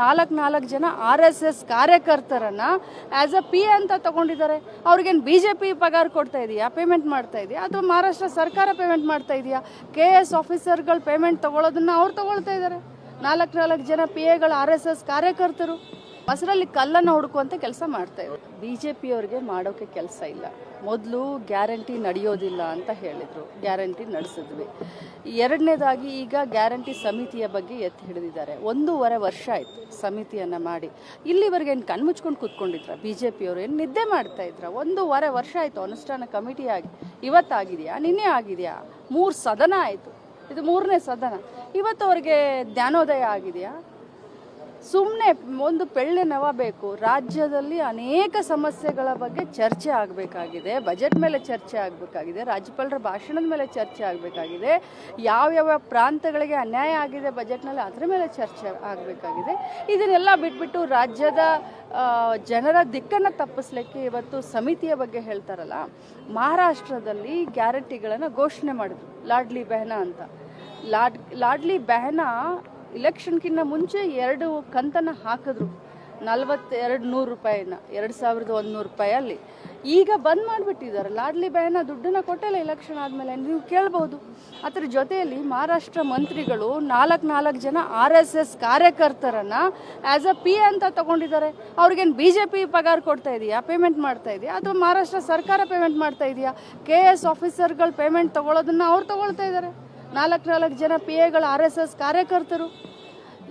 ನಾಲ್ಕು ನಾಲ್ಕು ಜನ ಆರ್ ಎಸ್ ಎಸ್ ಕಾರ್ಯಕರ್ತರನ್ನ ಆ್ಯಸ್ ಅ ಪಿ ಅಂತ ತಗೊಂಡಿದ್ದಾರೆ. ಅವ್ರಿಗೇನು ಬಿ ಜೆ ಪಿ ಪಗಾರ ಕೊಡ್ತಾ ಇದೆಯಾ? ಪೇಮೆಂಟ್ ಮಾಡ್ತಾ ಇದೆಯಾ? ಅಥವಾ ಮಹಾರಾಷ್ಟ್ರ ಸರ್ಕಾರ ಪೇಮೆಂಟ್ ಮಾಡ್ತಾ ಇದೆಯಾ? ಕೆ ಎಸ್ ಆಫೀಸರ್ಗಳು ಪೇಮೆಂಟ್ ತಗೊಳ್ಳೋದನ್ನ ಅವ್ರು ತಗೊಳ್ತಾ ಇದ್ದಾರೆ ನಾಲ್ಕು ನಾಲ್ಕು ಜನ ಪಿ ಎಗಳು ಆರ್ ಎಸ್ ಎಸ್ ಕಾರ್ಯಕರ್ತರು. ಮೊಸರಲ್ಲಿ ಕಲ್ಲನ್ನು ಹುಡುಕುವಂತ ಕೆಲಸ ಮಾಡ್ತಾ ಇದ್ರು. ಬಿ ಜೆ ಪಿಯವ್ರಿಗೆ ಮಾಡೋಕೆ ಕೆಲಸ ಇಲ್ಲ. ಮೊದಲು ಗ್ಯಾರಂಟಿ ನಡೆಯೋದಿಲ್ಲ ಅಂತ ಹೇಳಿದ್ರು. ಗ್ಯಾರಂಟಿ ನಡೆಸಿದ್ವಿ. ಎರಡನೇದಾಗಿ ಈಗ ಗ್ಯಾರಂಟಿ ಸಮಿತಿಯ ಬಗ್ಗೆ ಎತ್ತಿ ಹಿಡಿದಿದ್ದಾರೆ. ಒಂದೂವರೆ ವರ್ಷ ಆಯಿತು ಸಮಿತಿಯನ್ನು ಮಾಡಿ. ಇಲ್ಲಿವರೆಗೆ ಏನು ಕಣ್ಮುಚ್ಕೊಂಡು ಕೂತ್ಕೊಂಡಿದ್ರ? ಬಿ ಜೆ ಪಿಯವರು ಏನು ನಿದ್ದೆ ಮಾಡ್ತಾ ಇದ್ರ? ಒಂದೂವರೆ ವರ್ಷ ಆಯಿತು ಅನುಷ್ಠಾನ ಕಮಿಟಿ ಆಗಿ. ಇವತ್ತಾಗಿದೆಯಾ? ನಿನ್ನೆ ಆಗಿದೆಯಾ? ಮೂರು ಸದನ ಆಯಿತು. ಇದು ಮೂರನೇ ಸದನ. ಇವತ್ತು ಅವ್ರಿಗೆ ಧ್ಯಾನೋದಯ ಆಗಿದೆಯಾ? ಸುಮ್ಮನೆ ಒಂದು ಪೆಳ್ಳೆ ನವ ಬೇಕು. ರಾಜ್ಯದಲ್ಲಿ ಅನೇಕ ಸಮಸ್ಯೆಗಳ ಬಗ್ಗೆ ಚರ್ಚೆ ಆಗಬೇಕಾಗಿದೆ. ಬಜೆಟ್ ಮೇಲೆ ಚರ್ಚೆ ಆಗಬೇಕಾಗಿದೆ. ರಾಜ್ಯಪಾಲರ ಭಾಷಣದ ಮೇಲೆ ಚರ್ಚೆ ಆಗಬೇಕಾಗಿದೆ. ಯಾವ್ಯಾವ ಪ್ರಾಂತಗಳಿಗೆ ಅನ್ಯಾಯ ಆಗಿದೆ ಬಜೆಟ್ನಲ್ಲಿ ಅದರ ಮೇಲೆ ಚರ್ಚೆ ಆಗಬೇಕಾಗಿದೆ. ಇದನ್ನೆಲ್ಲ ಬಿಟ್ಬಿಟ್ಟು ರಾಜ್ಯದ ಜನರ ದಿಕ್ಕನ್ನು ತಪ್ಪಿಸ್ಲಿಕ್ಕೆ ಇವತ್ತು ಸಮಿತಿಯ ಬಗ್ಗೆ ಹೇಳ್ತಾರಲ್ಲ, ಮಹಾರಾಷ್ಟ್ರದಲ್ಲಿ ಗ್ಯಾರಂಟಿಗಳನ್ನು ಘೋಷಣೆ ಮಾಡಿದ್ರು ಲಾಡ್ಲಿ ಬೆಹನಾ ಅಂತ. ಲಾಡ್, ಲಾಡ್ಲಿ ಬೆಹನಾ ಇಲೆಕ್ಷನ್ಗಿಂತ ಮುಂಚೆ ಎರಡು ಕಂತನ್ನು ಹಾಕಿದ್ರು. ನಲ್ವತ್ತೆರಡು ನೂರು ರೂಪಾಯಿನ, ಎರಡು ಸಾವಿರದ ಒಂದು ರೂಪಾಯಲ್ಲಿ. ಈಗ ಬಂದ್ ಮಾಡಿಬಿಟ್ಟಿದ್ದಾರೆ. ಲಾಡ್ಲಿ ಬಾಯ್ನ ದುಡ್ಡನ್ನ ಕೊಟ್ಟಲ್ಲ ಇಲೆಕ್ಷನ್ ಆದಮೇಲೆ. ನೀವು ಕೇಳ್ಬೋದು. ಅದರ ಜೊತೆಯಲ್ಲಿ ಮಹಾರಾಷ್ಟ್ರ ಮಂತ್ರಿಗಳು ನಾಲ್ಕು ನಾಲ್ಕು ಜನ ಆರ್ ಎಸ್ ಎಸ್ ಕಾರ್ಯಕರ್ತರನ್ನು ಆ್ಯಸ್ ಅ ಪಿ ಅಂತ ತಗೊಂಡಿದ್ದಾರೆ. ಅವ್ರಿಗೇನು ಬಿ ಜೆ ಪಿ ಪಗಾರ ಕೊಡ್ತಾ ಇದೆಯಾ? ಪೇಮೆಂಟ್ ಮಾಡ್ತಾ ಇದೆಯಾ? ಅಥವಾ ಮಹಾರಾಷ್ಟ್ರ ಸರ್ಕಾರ ಪೇಮೆಂಟ್ ಮಾಡ್ತಾ ಇದೆಯಾ? ಕೆ ಎಸ್ ಆಫೀಸರ್ಗಳು ಪೇಮೆಂಟ್ ತಗೊಳ್ಳೋದನ್ನ ಅವ್ರು ತಗೊಳ್ತಾ ಇದ್ದಾರೆ. ನಾಲ್ಕು ನಾಲ್ಕು ಜನ ಪಿ ಎಗಳು ಆರ್ ಎಸ್ ಎಸ್ ಕಾರ್ಯಕರ್ತರು.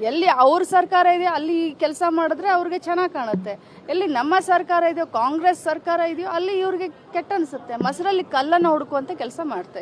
ಎಲ್ಲಿ ಅವ್ರ ಸರ್ಕಾರ ಇದೆಯೋ ಅಲ್ಲಿ ಕೆಲಸ ಮಾಡಿದ್ರೆ ಅವ್ರಿಗೆ ಚೆನ್ನಾಗಿ ಕಾಣುತ್ತೆ. ಎಲ್ಲಿ ನಮ್ಮ ಸರ್ಕಾರ ಇದೆಯೋ, ಕಾಂಗ್ರೆಸ್ ಸರ್ಕಾರ ಇದೆಯೋ, ಅಲ್ಲಿ ಇವ್ರಿಗೆ ಕೆಟ್ಟ ಅನಿಸುತ್ತೆ. ಮೊಸರಲ್ಲಿ ಕಲ್ಲನ್ನು ಹುಡುಕುವಂಥ ಕೆಲಸ ಮಾಡ್ತಾ